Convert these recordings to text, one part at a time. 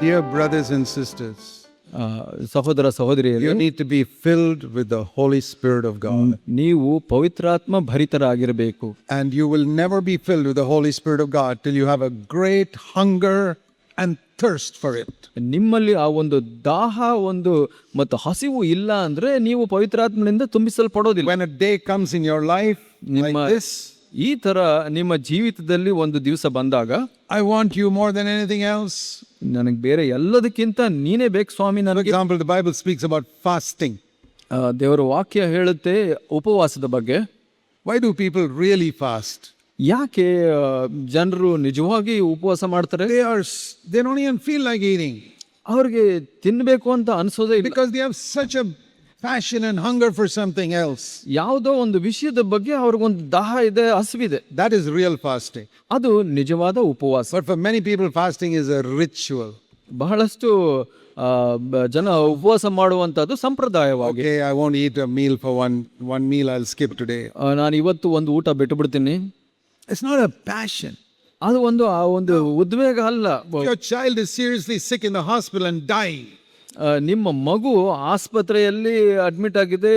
Dear brothers and sisters, ಆ, ಸಹೋದರ ಸಹೋದರಿಯರೇ you need to be filled with the Holy Spirit of God. ನೀವು ಪವಿತ್ರಾತ್ಮ ಭರಿತರಾಗಿರಬೇಕು And you will never be filled with the Holy Spirit of God till you have a great hunger and thirst for it. ನಿಮ್ಮಲ್ಲಿ ಆ ಒಂದು ದಾಹ ಒಂದು ಮತ್ತು ಹಸಿವು ಇಲ್ಲ ಅಂದ್ರೆ ನೀವು ಪವಿತ್ರಾತ್ಮನಿಂದ ತುಂಬಿಸಲ್ಪಡೋದಿಲ್ಲ When a day comes in your life like ನಿಮ್ಮ this, ಈ ತರ ನಿಮ್ಮ ಜೀವಿತದಲ್ಲಿ ಒಂದು ದಿವಸ ಬಂದಾಗ I want you more than anything else. ನನಗೆ ಬೇರೆ ಎಲ್ಲದಕ್ಕಿಂತ ನೀನೇ ಬೇಕು ಸ್ವಾಮಿ ನನ್ನ example Bible speaks about fasting ದೇವರ ವಾಕ್ಯ ಹೇಳುತ್ತೆ ಉಪವಾಸದ ಬಗ್ಗೆ. Why do people really fast ಯಾಕೆ ಜನರು ನಿಜವಾಗಿ ಉಪವಾಸ ಮಾಡ್ತಾರೆ? They are they don't even feel like eating ಅವರಿಗೆ ತಿನ್ನಬೇಕು ಅಂತ ಅನಿಸೋದೇ because they have such a passion and hunger for something else. ಯಾವುದೋ ಒಂದು ವಿಷಯದ ಬಗ್ಗೆ ಅವ್ರಿಗೊಂದು ದಾಹ ಇದೆ ಹಸಿವಿದೆ That is real fasting. ಅದು ನಿಜವಾದ ಉಪವಾಸ But for many people, fasting is a ritual. ಬಹಳಷ್ಟು ಆ, ಬ- ಜನ ಉಪವಾಸ ಮಾಡುವಂತದ್ದು ಸಂಪ್ರದಾಯವಾಗಿ Okay, I won't eat a meal for one one meal. I'll skip today. ಆ, ನಾನು ಇವತ್ತು ಒಂದು ಊಟ ಬಿಟ್ಟು ಬಿಡ್ತೀನಿ It's not a passion. ಅದು ಒಂದು ಆ ಒಂದು ಉದ್ವೇಗ ಅಲ್ಲ If your child is seriously sick in the hospital and dying, ಆ, ನಿಮ್ಮ ಮಗು ಆಸ್ಪತ್ರೆಯಲ್ಲಿ ಅಡ್ಮಿಟ್ ಆಗಿದೆ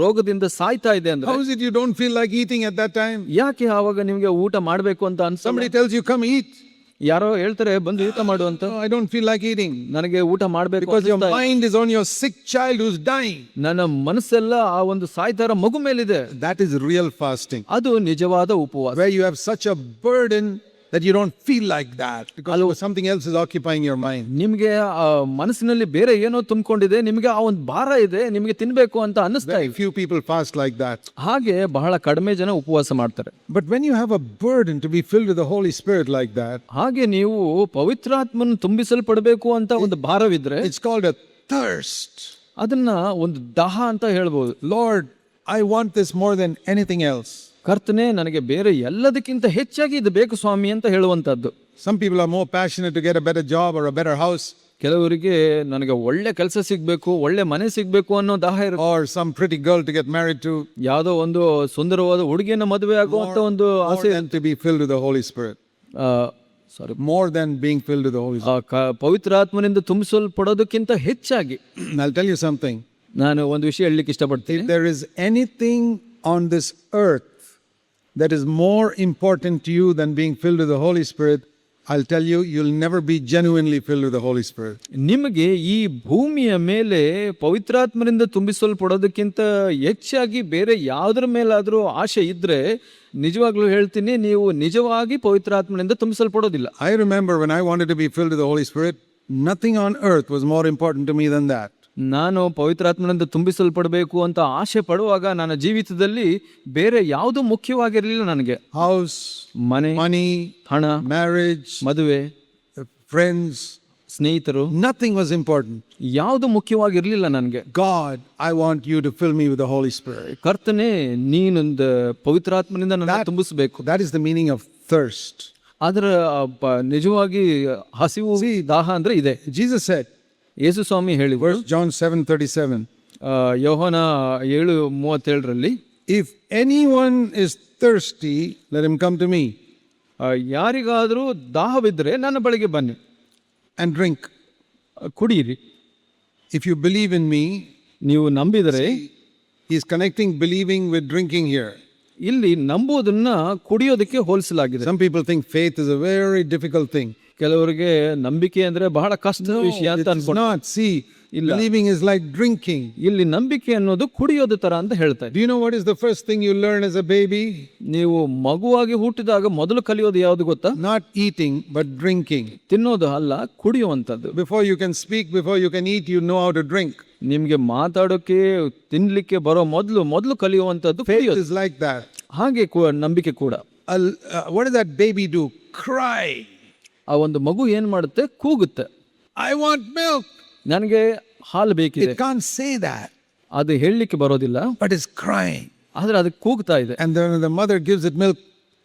ರೋಗದಿಂದ ಸಾಯ್ತಾ ಇದೆ ಅಂದ್ರೆ? How it you don't feel like eating at that time ಯಾಕೆ ಆವಾಗ ನಿಮಗೆ ಊಟ ಮಾಡಬೇಕು ಅಂತ ಅನ್ಸ somebody tells you come eat ಯಾರೋ ಹೇಳ್ತಾರೆ ಬಂದು ಊಟ ಮಾಡು ಅಂತ. I don't feel like eating ನನಗೆ ಊಟ ಮಾಡಬೇಕು because your mind is on your sick child who's dying ನನ್ನ ಮನಸ್ಸೆಲ್ಲ ಆ ಒಂದು ಸಾಯ್ತಾರ ಮಗು ಮೇಲಿದೆ. ದಟ್ ಇಸ್ ರಿಯಲ್ ಫಾಸ್ಟಿಂಗ್ ಅದು ನಿಜವಾದ ಉಪವಾಸ. Where you have such a burden that you don't feel like that because something else is occupying your mind. ನಿಮ್ಗೆ ಆ ಮನಸ್ಸಿನಲ್ಲಿ ಬೇರೆ ಏನೋ ತುಂಬಿಕೊಂಡಿದೆ ನಿಮ್ಗೆ ಆ ಒಂದು ಭಾರ ಇದೆ ನಿಮ್ಗೆ ತಿನ್ಬೇಕು ಅಂತ ಅನ್ನಿಸ್ತಾ Very ಇದೆ few people fast like that. ಹಾಗೆ ಬಹಳ ಕಡಿಮೆ ಜನ ಉಪವಾಸ ಮಾಡ್ತಾರೆ But when you have a burden to be filled with the Holy Spirit like that, ಹಾಗೆ ನೀವು ಪವಿತ್ರಾತ್ಮನ ತುಂಬಿಸಲ್ಪಡಬೇಕು ಅಂತ ಒಂದು ಭಾರವಿದ್ರೆ it's called a thirst. ಅದನ್ನ ಒಂದು ದಾಹ ಅಂತ ಹೇಳ್ಬೋದು Lord, I want this more than anything else. ಕರ್ತನೇ ನನಗೆ ಬೇರೆ ಎಲ್ಲದಕ್ಕಿಂತ ಹೆಚ್ಚಾಗಿ ಇದು ಬೇಕು ಸ್ವಾಮಿ ಅಂತ ಹೇಳುವಂಥದ್ದು some people are more passionate to get a better job or a better house ಕೆಲವರಿಗೆ ನನಗೆ ಒಳ್ಳೆ ಕೆಲಸ ಸಿಗಬೇಕು ಒಳ್ಳೆ ಮನೆ ಸಿಗಬೇಕು ಅನ್ನೋ ದಾಹ or some pretty girl to get married to ಯಾವುದೋ ಒಂದು ಸುಂದರವಾದ ಹುಡುಗಿಯನ್ನು ಮದುವೆ ಆಗುವಂತ ಒಂದು ಆಸೆ ಅಂತ be fill the holy spirit sorry more than being filled with holy ಪವಿತ್ರ ಆತ್ಮನಿಂದ ತುಂಬಿಸಲ್ಪಡೋದಕ್ಕಿಂತ ಹೆಚ್ಚಾಗಿ. ನಾನು ಟೆಲ್ ಯು ಸಮ್ಥಿಂಗ್ ನಾನು ಒಂದು ವಿಷಯ ಹೇಳಲಿಕ್ಕೆ ಇಷ್ಟಪಡ್ತೀನಿ. There is anything on this earth that is more important to you than being filled with the Holy Spirit, I'll tell you, you'll never be genuinely filled with the Holy Spirit. ನಿಮಗೆ ಈ ಭೂಮಿಯ ಮೇಲೆ ಪವಿತ್ರಾತ್ಮನಿಂದ ತುಂಬಿಸಲ್ಪಡೋದಕ್ಕಿಂತ ಹೆಚ್ಚಾಗಿ ಬೇರೆ ಯಾವುದರ ಮೇಲಾದರೂ ಆಸೆ ಇದ್ರೆ ನಿಜವಾಗ್ಲೂ ಹೇಳ್ತೀನಿ ನೀವು ನಿಜವಾಗಿ ಪವಿತ್ರಾತ್ಮನಿಂದ ತುಂಬಿಸಲ್ಪಡೋದಿಲ್ಲ I remember when I wanted to be filled with the Holy Spirit, nothing on earth was more important to me than that. ನಾನು ಪವಿತ್ರಾತ್ಮನಿಂದ ತುಂಬಿಸಲ್ಪಡಬೇಕು ಅಂತ ಆಸೆ ಪಡುವಾಗ ನನ್ನ ಜೀವಿತದಲ್ಲಿ ಬೇರೆ ಯಾವುದು ಮುಖ್ಯವಾಗಿರಲಿಲ್ಲ ನನಗೆ. ಹೌಸ್ ಮನೆ ಮನಿ ಹಣ ಮ್ಯಾರೇಜ್ ಮದುವೆ ಫ್ರೆಂಡ್ಸ್ ಸ್ನೇಹಿತರು ನಥಿಂಗ್ ವಾಸ್ ಇಂಪಾರ್ಟೆಂಟ್ ಯಾವುದು ಮುಖ್ಯವಾಗಿರಲಿಲ್ಲ ನನಗೆ. God I want you to fill me with holy spirit. ಕರ್ತನೆ ನೀನೊಂದು ಪವಿತ್ರಾತ್ಮನಿಂದ ನನ್ನ ತುಂಬಿಸಬೇಕು. That is the meaning of thirst ಅದರ ನಿಜವಾಗಿ ಹಸಿವು ದಾಹ ಅಂದ್ರೆ ಇದೆ. ಜೀಸಸ್ said, ಯೇಸು ಸ್ವಾಮಿ ಹೇಳಿದ್ರು verse John 7:37, ಆ, ಯೋಹಾನ ಏಳು ಮೂವತ್ತೇಳರಲ್ಲಿ if anyone is thirsty, let him come to me ಆ, ಯಾರಿಗಾದರೂ ದಾಹವಿದ್ರೆ ನನ್ನ ಬಳಿಗೆ ಬನ್ನಿ and drink. ಆ, ಕುಡಿಯಿರಿ If you believe in me, ನೀವು ನಂಬಿದರೆ he's connecting believing with drinking here. ಇಲ್ಲಿ ನಂಬುವುದನ್ನ ಕುಡಿಯೋದಕ್ಕೆ ಹೋಲಿಸಲಾಗಿದೆ. Some people think faith is a very difficult thing ಕೆಲವರಿಗೆ ನಂಬಿಕೆ ಅಂದ್ರೆ ಬಹಳ ಕಷ್ಟದ ವಿಷಯ ಅಂತ ಅನ್ಕೊಂಡು believing is like drinking. ಇಲ್ಲಿ ನಂಬಿಕೆ ಅನ್ನೋದು ಕುಡಿಯೋದು ತರ ಅಂತ ಹೇಳ್ತಾರೆ Do you know what is the first thing you learn as a baby? ನೀವು ಮಗುವಾಗಿ ಹುಟ್ಟಿದಾಗ ಮೊದಲು ಕಲಿಯೋದು ಯಾವುದು ಗೊತ್ತಾ Not eating, but drinking. ತಿನ್ನೋದು ಅಲ್ಲ ಕುಡಿಯುವಂಥದ್ದು Before you can speak, before you can eat, you know how to drink. ನಿಮ್ಗೆ ಮಾತಾಡೋಕೆ ತಿನ್ಲಿಕ್ಕೆ ಬರೋ ಮೊದಲು ಮೊದಲು ಕಲಿಯುವಂಥದ್ದು Faith ಕುಡಿಯೋದು is like that. ಹಾಗೆ ಕು- ನಂಬಿಕೆ ಕೂಡ A- uh, what does that baby do? Cry. ಆ ಒಂದು ಮಗು ಏನ್ ಮಾಡುತ್ತೆ ಕೂಗುತ್ತೆ I want milk. ನನಗೆ ಹಾಲು ಬೇಕಿದೆ It can't say that, ಅದು ಹೇಳಲಿಕ್ಕೆ ಬರೋದಿಲ್ಲ but it's crying. ಆದ್ರೆ ಅದಕ್ಕೆ ಕೂಗ್ತಾ ಇದೆ And then when the mother gives it milk,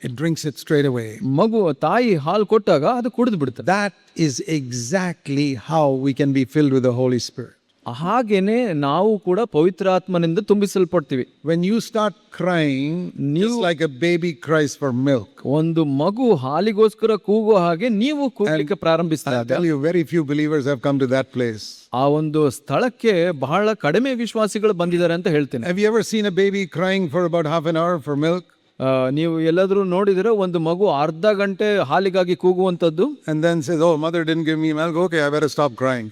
it drinks it straight away. ಮಗು ತಾಯಿ ಹಾಲು ಕೊಟ್ಟಾಗ ಅದು ಕುಡಿದು ಬಿಡುತ್ತೆ That is exactly how we can be filled with the Holy Spirit. ಹಾಗೇನೆ ನಾವು ಕೂಡ ಪವಿತ್ರಾತ್ಮನಿಂದ ತುಂಬಿಸಲ್ಪಡ್ತೀವಿ When you start crying, just like a baby cries for milk. ಒಂದು ಮಗು ಹಾಲಿಗೋಸ್ಕರ ಕೂಗೋ ಹಾಗೆ ನೀವು ಕೂಗಲಿಕ್ಕೆ I ಪ್ರಾರಂಭಿಸಿದಾಗ tell you, very few believers have come to that place. ಆ ಒಂದು ಸ್ಥಳಕ್ಕೆ ಬಹಳ ಕಡಿಮೆ ವಿಶ್ವಾಸಿಗಳು ಬಂದಿದ್ದಾರೆ ಅಂತ ಹೇಳ್ತೇನೆ Have you ever seen a baby crying for about half an hour for milk? ಆ, ನೀವು ಎಲ್ಲಾದ್ರೂ ನೋಡಿದ್ರೆ ಒಂದು ಮಗು ಅರ್ಧ ಗಂಟೆ ಹಾಲಿಗಾಗಿ ಕೂಗುವಂಥದ್ದು And then says, Oh, mother didn't give me milk. Okay, I better stop crying.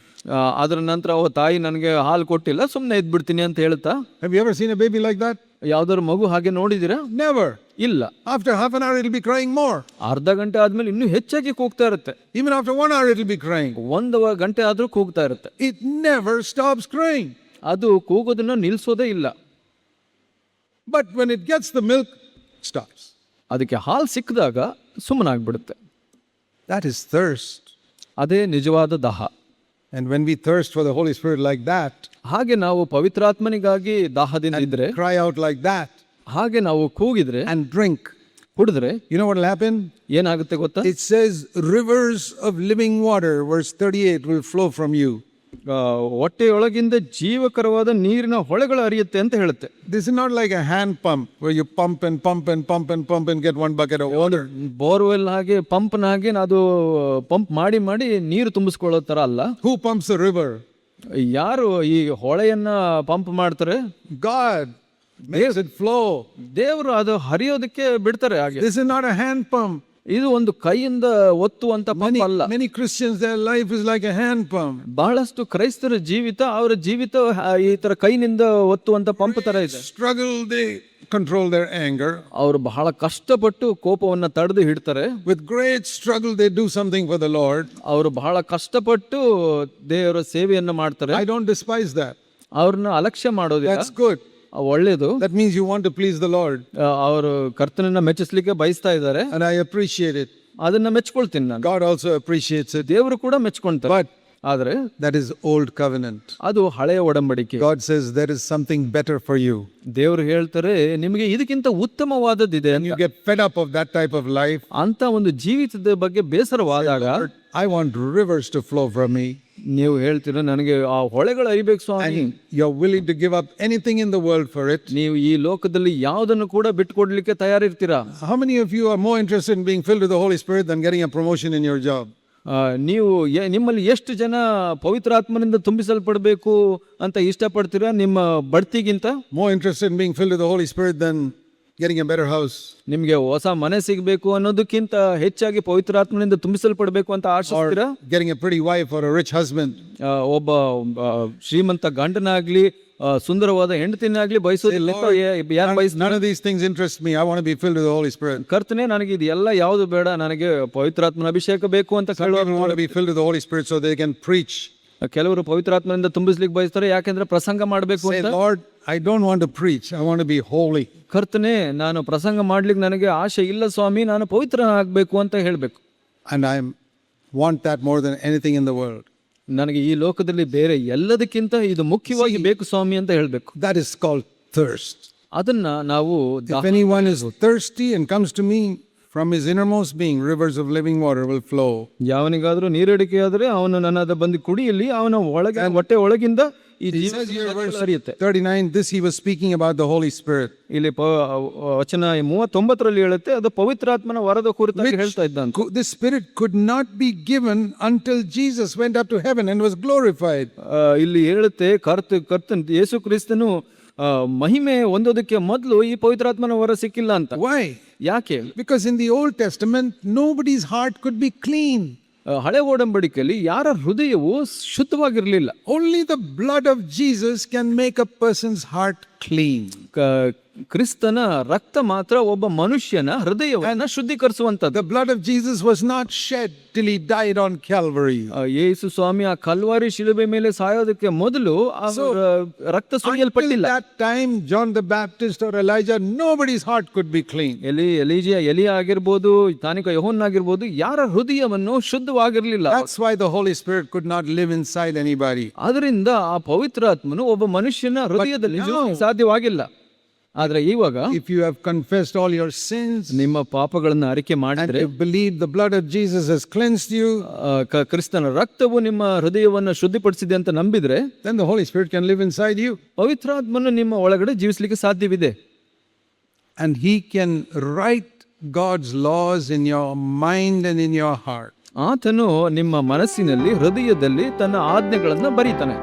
ಅದರ ನಂತರ ಅವ ತಾಯಿ ನನಗೆ ಹಾಲು ಕೊಟ್ಟಿಲ್ಲ ಸುಮ್ಮನೆ ಎದ್ಬಿಡ್ತೀನಿ ಅಂತ ಹೇಳ್ತಾ. Have you ever seen a baby like that ಯಾವ್ದಾರ ಮಗು ಹಾಗೆ ನೋಡಿದಿರಾ ನೆವರ್ ಇಲ್ಲ. After half an hour it'll be crying more ಅರ್ಧ ಗಂಟೆ ಆದ್ಮೇಲೆ ಇನ್ನೂ ಹೆಚ್ಚಾಗಿ ಕೂಗ್ತಾ ಇರುತ್ತೆ. Even after one hour it'll be crying ಒಂದು ಗಂಟೆ ಆದರೂ ಕೂಗ್ತಾ ಇರುತ್ತೆ. ಇಟ್ ನೆವರ್ ಸ್ಟಾಪ್ಸ್ ಕ್ರೈಯಿಂಗ್ ಅದು ಕೂಗೋದನ್ನ ನಿಲ್ಲಿಸೋದೇ ಇಲ್ಲ. But when it gets the milk stops ಅದಕ್ಕೆ ಹಾಲು ಸಿಕ್ಕಿದಾಗ ಸುಮ್ಮನಾಗ್ಬಿಡುತ್ತೆ. ದಟ್ ಇಸ್ ಥರ್ಸ್ಟ್ ಅದೇ ನಿಜವಾದ ದಹ. And when we thirst for the Holy Spirit like that, ಹಾಗೆ ನಾವು ಪವಿತ್ರಾತ್ಮನಿಗಾಗಿ ದಾಹದಿಂದ ಇದ್ರೆ cry out like that, ಹಾಗೆ ನಾವು ಕೂಗಿದ್ರೆ and drink, ಕುಡಿದ್ರೆ you know what will happen? ಏನಾಗುತ್ತೆ ಗೊತ್ತಾ It says, rivers of living water, verse 38, will flow from you. ಹೊಟ್ಟೆಯೊಳಗಿಂದ ಜೀವಕರವಾದ ನೀರಿನ ಹೊಳೆಗಳು ಹರಿಯುತ್ತೆ ಅಂತ ಹೇಳುತ್ತೆ this is not like a hand pump you pump pump pump pump pump pump pump pump get one bucket water. Borewell ಹಾಗೆ ಪಂಪ್ನ ಹಾಗೆ ಅದು pump ಮಾಡಿ ಮಾಡಿ ನೀರು ತುಂಬಿಸ್ಕೊಳ್ಳೋ ಥರ ಅಲ್ಲ ಹೂ ಪಂಪ್ಸ್ ರಿವರ್? ಯಾರು ಈ ಹೊಳೆಯನ್ನ ಪಂಪ್ ಮಾಡ್ತಾರೆ ಗಾಡ್ ಮೇಸ್ it ಫ್ಲೋ ದೇವರು ಅದು ಹರಿಯೋದಕ್ಕೆ ಬಿಡ್ತಾರೆ ಹಾಗೆ this is not a hand pump. ಇದು ಒಂದು ಕೈಯಿಂದ ಒತ್ತುವಂತ Many, ಪಂಪ್ ಅಲ್ಲ many Christians, their life is like a hand pump ಬಹಳಷ್ಟು ಕ್ರೈಸ್ತರ ಜೀವಿತ ಅವರ ಜೀವಿತ ಆ, ಈ ತರ ಕೈನಿಂದ ಒತ್ತುವಂತ ಪಂಪ್ ತರ ಇದೆ struggle they control their anger. ಅವರು ಬಹಳ ಕಷ್ಟಪಟ್ಟು ಕೋಪವನ್ನ ತಡೆದು ಹಿಡ್ತಾರೆ With great struggle, they do something for the Lord. ಅವರು ಬಹಳ ಕಷ್ಟಪಟ್ಟು ದೇವರ ಸೇವೆಯನ್ನ ಮಾಡ್ತಾರೆ I don't despise that. ಅವ್ರನ್ನ ಅಲಕ್ಷ್ಯ ಮಾಡೋದಿಲ್ಲ That's good. ಆ, ಒಳ್ಳೇದು That means you want to please the Lord. ಆ, ಅವರು ಕರ್ತನನ್ನ ಮೆಚ್ಚಿಸ್ಲಿಕ್ಕೆ ಬಯಸ್ತಾ ಇದ್ದಾರೆ And I appreciate it. ಅದನ್ನ ಮೆಚ್ಕೊಳ್ತೀನಿ ನಾನು God also appreciates it. ದೇವರು ಕೂಡ ಮೆಚ್ಕೊಂತಾರೆ But ಆದ್ರೆ that is old covenant. ಅದು ಹಳೆಯ ಒಡಂಬಡಿಕೆ God says there is something better for you. ದೇವರು ಹೇಳ್ತಾರೆ ನಿಮಗೆ ಇದಕ್ಕಿಂತ ಉತ್ತಮವಾದದ್ದಿದೆ You get fed up of that type of life. ಅಂತ ಒಂದು ಜೀವಿತದ ಬಗ್ಗೆ ಬೇಸರವಾದಾಗ I want rivers to flow from me. ನೀವು ಹೇಳ್ತೀರ ನನಗೆ ಆ ಹೊಳೆಗಳು ಅರಿಬೇಕು ಸ್ವಾಮಿ And you're willing to give up anything in the world for it. ನೀವು ಈ ಲೋಕದಲ್ಲಿ ಯಾವುದನ್ನು ಕೂಡ ಬಿಟ್ಕೊಡ್ಲಿಕ್ಕೆ ತಯಾರಿರ್ತೀರಾ How many of you are more interested in being filled with the Holy Spirit than getting a promotion in your job? ಆ, ನೀವು A- ನಿಮ್ಮಲ್ಲಿ ಎಷ್ಟು ಜನ ಪವಿತ್ರಾತ್ಮನಿಂದ ತುಂಬಿಸಲ್ಪಡಬೇಕು ಅಂತ ಇಷ್ಟಪಡ್ತೀರಾ ನಿಮ್ಮ ಬಡ್ತಿಗಿಂತ More interested in being filled with the Holy Spirit than getting a better house ನಿಮಗೆ ಹೊಸ ಮನೆ ಸಿಗಬೇಕು ಅನ್ನೋದಕ್ಕಿಂತ ಹೆಚ್ಚಾಗಿ ಪವಿತ್ರಾತ್ಮನಿಂದ ತುಂಬಿಸಲ್ಪಡಬೇಕು ಅಂತ ಆಶಿಸ್ತೀರಾ? Getting a pretty wife or rich husband ಒಬ್ಬ ಶ್ರೀಮಂತ ಗಂಡನಾಗಲಿ ಸುಂದರವಾದ ಹೆಂಡತಿನಾಗಲಿ ಬಯಸೋದಿಲ್ಲ none these things interest me I want be filled with holy spirit ಕರ್ತನೆ ನನಗೆ ಇದೆಲ್ಲ ಯಾವುದು ಬೇಡ. ನನಗೆ ಪವಿತ್ರಾತ್ಮನ ಅಭಿಷೇಕ ಬೇಕು ಅಂತ ಕಳ್ಳ want be filled with holy spirit so they can preach ಕೆಲವರು ಪವಿತ್ರಾತ್ಮನಿಂದ ತುಂಬಿಸ್ಲಿಕ್ಕೆ ಬಯಸ್ತಾರೆ ಯಾಕೆಂದ್ರೆ ಪ್ರಸಂಗ ಮಾಡಬೇಕು ಅಂತ. I don't want to preach. I want to be holy. ಕರ್ತನೆ ನಾನು ಪ್ರಸಂಗ ಮಾಡ್ಲಿಕ್ಕೆ ನನಗೆ ಆಶೆ ಇಲ್ಲ ಸ್ವಾಮಿ ನಾನು ಪವಿತ್ರ ಆಗ್ಬೇಕು ಅಂತ ಹೇಳ್ಬೇಕು And I want that more than anything in the world. ನನಗೆ ಈ ಲೋಕದಲ್ಲಿ ಬೇರೆ ಎಲ್ಲದಕ್ಕಿಂತ ಇದು ಮುಖ್ಯವಾಗಿ ಬೇಕು ಸ್ವಾಮಿ ಅಂತ ಹೇಳ್ಬೇಕು That is called thirst. ಅದನ್ನ ನಾವು If anyone is thirsty and comes to me, from his innermost being, rivers of living water will flow. ಯಾವನಿಗಾದ್ರೂ ನೀರಡಿಕೆ ಆದ್ರೆ ಅವನು ನನ್ನದ ಬಂದು ಕುಡಿಯಲ್ಲಿ ಅವನ ಒಳಗೆ ಹೊಟ್ಟೆ ಒಳಗಿಂದ ಈ He ಜೀವ says here, verse ಹರಿಯುತ್ತೆ 39, this he was speaking about the Holy Spirit. ಇಲ್ಲಿ ಪ ವಚನ ಮೂವತ್ತೊಂಬತ್ತರಲ್ಲಿ ಹೇಳುತ್ತೆ ಅದು ಪವಿತ್ರಾತ್ಮನ ವರದ ಕುರಿತಾಗಿ ಹೇಳ್ತಾ ಇದ್ದ ಅಂತ Co- This Spirit could not be given until Jesus went up to heaven and was glorified. ಆ, ಇಲ್ಲಿ ಹೇಳುತ್ತೆ ಕರ್ತ ಕರ್ತನ್ ಯೇಸು ಕ್ರಿಸ್ತನು ಆ, ಮಹಿಮೆ ಹೊಂದೋದಕ್ಕೆ ಮೊದಲು ಈ ಪವಿತ್ರಾತ್ಮನ ವರ ಸಿಕ್ಕಿಲ್ಲ ಅಂತ Why? ಯಾಕೆ Because in the Old Testament, nobody's heart could be clean. ಆ, ಹಳೆ ಓಡಂಬಡಿಕೆಯಲ್ಲಿ ಯಾರ ಹೃದಯವು ಶುದ್ಧವಾಗಿರಲಿಲ್ಲ Only the blood of Jesus can make a person's heart clean. ಕ್ರಿಸ್ತನ ರಕ್ತ ಮಾತ್ರ ಒಬ್ಬ ಮನುಷ್ಯನ ಹೃದಯವನ್ನು ಶುದ್ಧೀಕರಿಸುವಂತದ್ದು The blood of Jesus was not shed till he died on Calvary. ಯೇಸು ಸ್ವಾಮಿ ಆ ಕಲ್ವಾರಿ ಶಿಲುಬೆ ಮೇಲೆ ಸಾಯೋದಕ್ಕೆ ಮೊದಲು ರಕ್ತ ಸುರಿಯಲ್ಪಟ್ಟಿಲ್ಲ that time, John the Baptist or Elijah, nobody's heart could be clean. ಎಲಿ ಎಲಿಜಿಯ ಎಲಿ ಆಗಿರ್ಬೋದು ತಾನಿಕ ಯೋಹನ್ ಆಗಿರ್ಬೋದು ಯಾರ ಹೃದಯವನ್ನು ಶುದ್ಧವಾಗಿರ್ಲಿಲ್ಲ That's why the Holy Spirit could not live inside anybody. ಅದರಿಂದ ಆ ಪವಿತ್ರಾತ್ಮನು ಒಬ್ಬ ಮನುಷ್ಯನ ಹೃದಯದಲ್ಲಿ ಸಾಧ್ಯವಾಗಿಲ್ಲ ಆದರೆ ಇವಾಗ if you have confessed all your sins ನಿಮ್ಮ ಪಾಪಗಳನ್ನು ಅರಿಕೆ and ಮಾಡಿದ್ರೆ you believe the blood of Jesus has cleansed you, ಆ, ಕ- ಕ್ರಿಸ್ತನ ರಕ್ತವು ನಿಮ್ಮ ಹೃದಯವನ್ನು ಶುದ್ಧಿಪಡಿಸಿದೆ ಅಂತ ನಂಬಿದ್ರೆ then the Holy Spirit can live inside you. ಪವಿತ್ರಾತ್ಮನು ನಿಮ್ಮ ಒಳಗಡೆ ಜೀವಿಸಲಿಕ್ಕೆ ಸಾಧ್ಯವಿದೆ And He can write God's laws in your mind and in your heart. ಆತನು ನಿಮ್ಮ ಮನಸ್ಸಿನಲ್ಲಿ ಹೃದಯದಲ್ಲಿ ತನ್ನ ಆಜ್ಞೆಗಳನ್ನು ಬರೀತಾನೆ